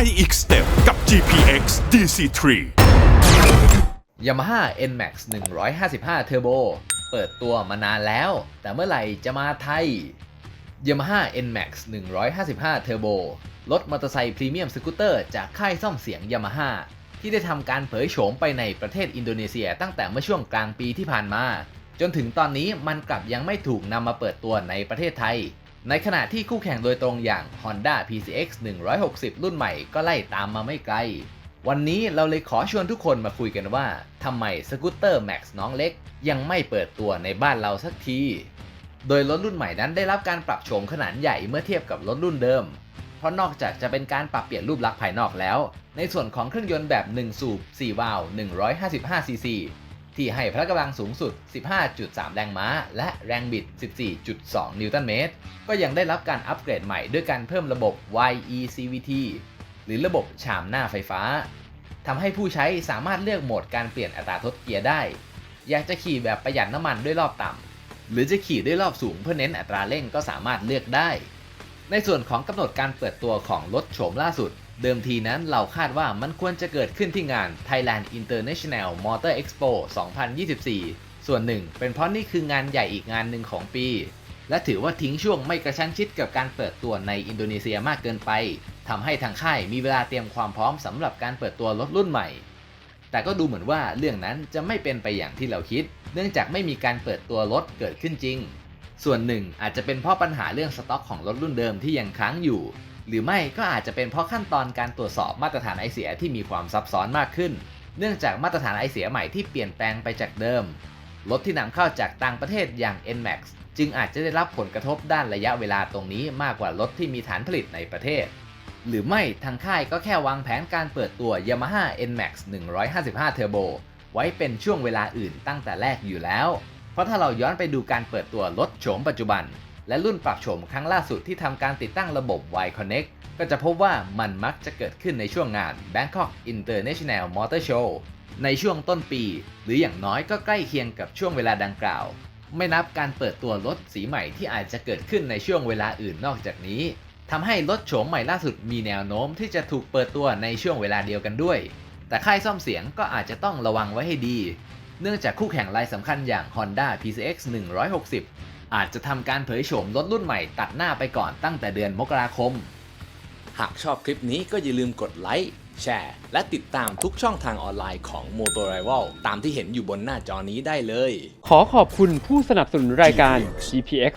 ไปอีกสเต็ปกับ GPX DC3 Yamaha NMAX 155 Turbo เปิดตัวมานานแล้ว แต่เมื่อไหร่จะมาไทย Yamaha NMAX 155 Turbo รถมอเตอร์ไซค์พรีเมียมสกูตเตอร์จากค่ายซ่อมเสียง Yamaha ที่ได้ทำการเผยโฉมไปในประเทศอินโดนีเซียตั้งแต่เมื่อช่วงกลางปีที่ผ่านมา จนถึงตอนนี้มันกลับยังไม่ถูกนำมาเปิดตัวในประเทศไทย ในขณะที่คู่แข่งโดยตรงอย่าง Honda PCX 160 รุ่นใหม่ก็ไล่ตามมาไม่ไกล วันนี้เราเลยขอชวนทุกคนมาคุยกันว่าทำไมสกูตเตอร์ Max น้องเล็ก ยังไม่เปิดตัวในบ้านเราสักที โดยรถรุ่นใหม่นั้นได้รับการปรับโฉมขนาดใหญ่เมื่อเทียบกับรถรุ่นเดิม เพราะนอกจากจะเป็นการปรับเปลี่ยนรูปลักษณ์ภายนอกแล้ว ในส่วนของเครื่องยนต์แบบ 1 สูบ 4 วาล์ว155ซีซี ที่ให้พละกำลังสูงสุด 15.3 แรงม้า และแรงบิด 14.2 นิวตันเมตร ก็ยังได้รับการอัปเกรดใหม่ด้วยการเพิ่มระบบ YECVT หรือระบบชามหน้าไฟฟ้าทำให้ผู้ใช้สามารถเลือกโหมดการเปลี่ยนอัตราทดเกียร์ได้ อยากจะขี่แบบประหยัดน้ำมันด้วยรอบต่ำ หรือจะขี่ด้วยรอบสูงเพื่อเน้นอัตราเร่งก็สามารถเลือกได้ ในส่วนของกำหนดการเปิดตัวของรถโฉมล่าสุด เดิมทีนั้นเราคาดว่ามันควรจะเกิดขึ้นที่งาน Thailand International Motor Expo 2024 ส่วนหนึ่ง เป็นเพราะนี่คืองานใหญ่อีกงานหนึ่งของปี และถือว่าทิ้งช่วงไม่กระชั้นชิดกับการเปิดตัวในอินโดนีเซียมากเกินไปทำให้ทางค่ายมีเวลาเตรียมความพร้อมสำหรับการเปิดตัวรถรุ่นใหม่ แต่ก็ดูเหมือนว่าเรื่องนั้นจะไม่เป็นไปอย่างที่เราคิด เนื่องจากไม่มีการเปิดตัวรถเกิดขึ้นจริง ส่วนหนึ่งอาจจะเป็นเพราะปัญหาเรื่องสต็อกของรถรุ่นเดิมที่ยังค้างอยู่ หรือไม่ก็อาจจะเป็นเพราะขั้นตอนการตรวจสอบมาตรฐานไอเสียที่มีความซับซ้อนมากขึ้น เนื่องจากมาตรฐานไอเสียใหม่ที่เปลี่ยนแปลงไปจากเดิม รถที่นำเข้าจากต่างประเทศอย่าง NMAX จึงอาจจะได้รับผลกระทบด้านระยะเวลาตรงนี้มากกว่ารถที่มีฐานผลิตในประเทศ หรือไม่ทางค่ายก็แค่วางแผนการเปิดตัว Yamaha NMAX 155 Turbo ไว้เป็นช่วงเวลาอื่นตั้งแต่แรกอยู่แล้ว เพราะถ้าเราย้อนไปดูการเปิดตัวรถโฉมปัจจุบัน และรุ่นปรับโฉมครั้งล่าสุดที่ทำการติดตั้งระบบ Y Connect ก็จะพบว่ามันมักจะเกิดขึ้นในช่วงงาน Bangkok International Motor Show ในช่วงต้นปี หรืออย่างน้อยก็ใกล้เคียงกับช่วงเวลาดังกล่าว ไม่นับการเปิดตัวรถสีใหม่ที่อาจจะเกิดขึ้นในช่วงเวลาอื่นนอกจากนี้ทำให้รถโฉมใหม่ล่าสุดมีแนวโน้มที่จะถูกเปิดตัวในช่วงเวลาเดียวกันด้วย แต่ค่ายซ่อมเสียงก็อาจจะต้องระวังไว้ให้ดี เนื่องจากคู่แข่งรายสำคัญอย่าง Honda PCX 160 อาจจะทำการเผยโฉมรถรุ่นใหม่ตัดหน้าไปก่อนตั้งแต่เดือนมกราคม หากชอบคลิปนี้ก็อย่าลืมกดไลค์ แชร์ และติดตามทุกช่องทางออนไลน์ของ m o t o r i v a l ตามที่เห็นอยู่บนหน้าจอนี้ได้เลย ขอขอบคุณผู้สนับสนุนรายการ GPX